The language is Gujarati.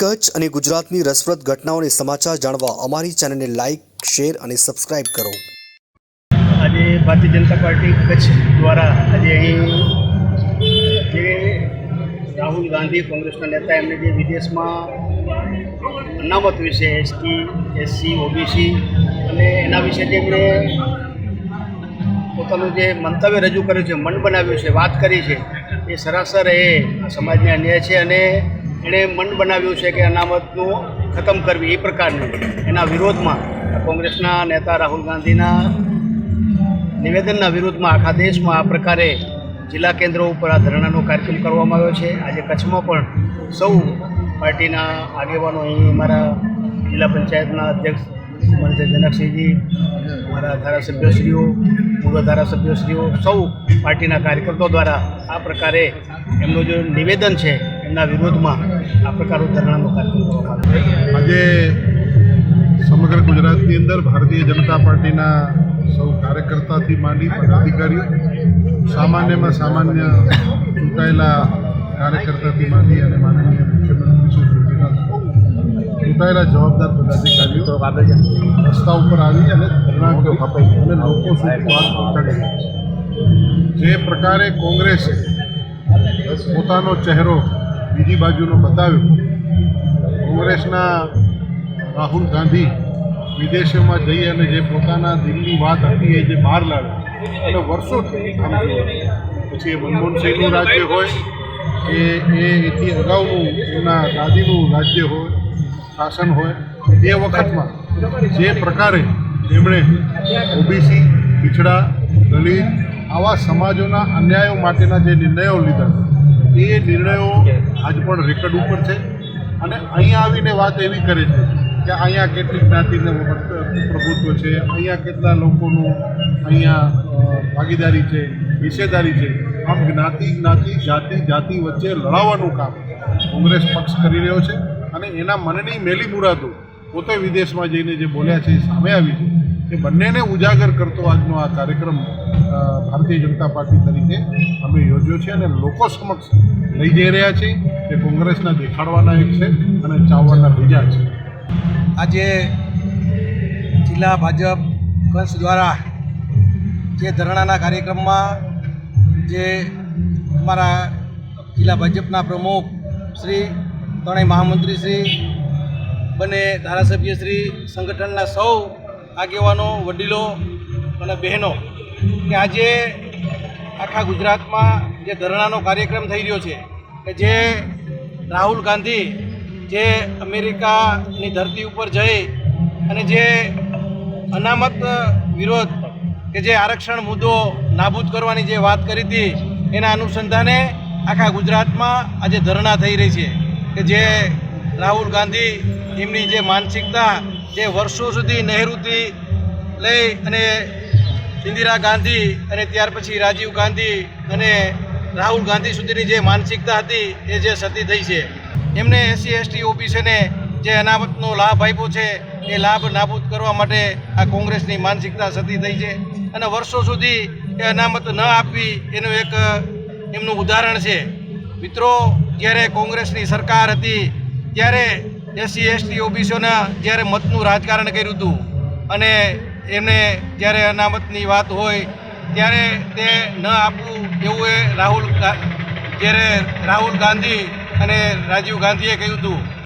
કચ્છ અને ગુજરાતની રસપ્રદ ઘટનાઓને સમાચાર જાણવા અમારી ચેનલને લાઇક શેર અને સબસ્ક્રાઇબ કરો. આજે ભારતીય જનતા પાર્ટી કચ્છ દ્વારા આજે અહીં જે રાહુલ ગાંધી કોંગ્રેસના નેતા, એમને જે વિદેશમાં અનામત વિશે એસટી, એસસી, ઓબીસી અને એના વિશે જે એમણે પોતાનું જે મંતવ્ય રજૂ કર્યું છે, મન બનાવ્યું છે, વાત કરી છે, એ સરાસર એ સમાજને અન્યાય છે અને એણે મન બનાવ્યું છે કે અનામતનું ખતમ કરવી એ પ્રકારનું. એના વિરોધમાં કોંગ્રેસના નેતા રાહુલ ગાંધીના નિવેદનના વિરોધમાં આખા દેશમાં આ પ્રકારે જિલ્લા કેન્દ્રો ઉપર આ ધરણાનો કાર્યક્રમ કરવામાં આવ્યો છે. આજે કચ્છમાં પણ સૌ પાર્ટીના આગેવાનો અહીં અમારા જિલ્લા પંચાયતના અધ્યક્ષ મને જનકસિંહજી અમારા ધારાસભ્યશ્રીઓ, પૂર્વ ધારાસભ્યશ્રીઓ, સૌ પાર્ટીના કાર્યકર્તાઓ દ્વારા આ પ્રકારે એમનું જે નિવેદન છે એમના વિરોધમાં આ પ્રકારનું ધરણાનો કાર્યક્રમ કરવામાં આવ્યો આજે સમગ્ર ગુજરાતની અંદર ભારતીય જનતા પાર્ટીના સૌ કાર્યકર્તાથી માંડી પદાધિકારીઓ સામાન્યમાં સામાન્ય ચૂંટાયેલા કાર્યકર્તાથી માંડી અને માનનીય મુખ્યમંત્રી શ્રી ચૂંટાયેલા જવાબદાર પદાધિકારીઓ રસ્તા ઉપર આવી અને ધરણા અને લોકો સુધી વાત પહોંચાડી જે પ્રકારે કોંગ્રેસે પોતાનો ચહેરો બીજી બાજુનો બતાવ્યો. કોંગ્રેસના રાહુલ ગાંધી વિદેશોમાં જઈ અને જે પોતાના દિલની વાત હતી એ જે બહાર લાવે. અને વર્ષોથી કામ પછી એ મનમોહનસિંહનું રાજ્ય હોય કે એ એથી અગાઉનું એમના દાદીનું રાજ્ય હોય, શાસન હોય, એ વખતમાં જે પ્રકારે એમણે ઓબીસી, પીછડા, દલિત આવા સમાજોના અન્યાયો માટેના જે નિર્ણયો લીધા એ નિર્ણયો આજ પણ રેકર્ડ ઉપર છે. અને અહીંયા આવીને વાત એવી કરે છે કે અહીંયા કેટલી જ્ઞાતિને પ્રભુત્વ છે, અહીંયા કેટલા લોકોનું અહીંયા ભાગીદારી છે હિસ્સેદારી છે. આમ જ્ઞાતિ જ્ઞાતિ, જાતિ જાતિ વચ્ચે લડાવવાનું કામ કોંગ્રેસ પક્ષ કરી રહ્યો છે. અને એના મનની મેલી મુરાદો પોતે વિદેશમાં જઈને જે બોલ્યા છે એ સામે આવી છે. એ બંનેને ઉજાગર કરતો આજનો આ કાર્યક્રમ ભારતીય જનતા પાર્ટી તરીકે અમે યોજ્યો છે અને લોકો સમક્ષ લઈ જઈ રહ્યા છીએ એ કોંગ્રેસના દેખાડવાના એક છે અને ચાવવાના બીજા છે. આજે જિલ્લા ભાજપ કંસ દ્વારા જે ધરણાના કાર્યક્રમમાં જે અમારા જિલ્લા ભાજપના પ્રમુખ શ્રી, ત્રણેય મહામંત્રી શ્રી, બંને ધારાસભ્ય શ્રી, સંગઠનના સૌ આગેવાનો, વડીલો અને બહેનો કે આજે આખા ગુજરાતમાં જે ધરણાનો કાર્યક્રમ થઈ રહ્યો છે કે જે રાહુલ ગાંધી જે અમેરિકાની ધરતી ઉપર જઈ અને જે અનામત વિરોધ કે જે આરક્ષણ મુદ્દો નાબૂદ કરવાની જે વાત કરી હતી, એના અનુસંધાને આખા ગુજરાતમાં આજે ધરણા થઈ રહી છે કે જે રાહુલ ગાંધી એમની જે માનસિકતા જે વર્ષો સુધી નહેરુથી લઈ અને ઇન્દિરા ગાંધી અને ત્યાર પછી રાજીવ ગાંધી અને રાહુલ ગાંધી સુધીની જે માનસિકતા હતી, એ જે સતી થઈ છે. એમને એસસી એસટી ઓબીસીને જે અનામતનો લાભ આપ્યો છે, એ લાભ નાબૂદ કરવા માટે આ કોંગ્રેસની માનસિકતા સતી થઈ છે. અને વર્ષો સુધી એ અનામત ન આપવી એનું એક, એમનું ઉદાહરણ છે. મિત્રો, જ્યારે કોંગ્રેસની સરકાર હતી, ત્યારે એસસી, એસટી, ઓબીસીઓના જ્યારે મતનું રાજકારણ કર્યું હતું અને એમને જ્યારે અનામતની વાત હોય ત્યારે તે ન આપવું એવું એ રાહુલ જ્યારે રાહુલ ગાંધી અને રાજીવ ગાંધીએ કહ્યું હતું.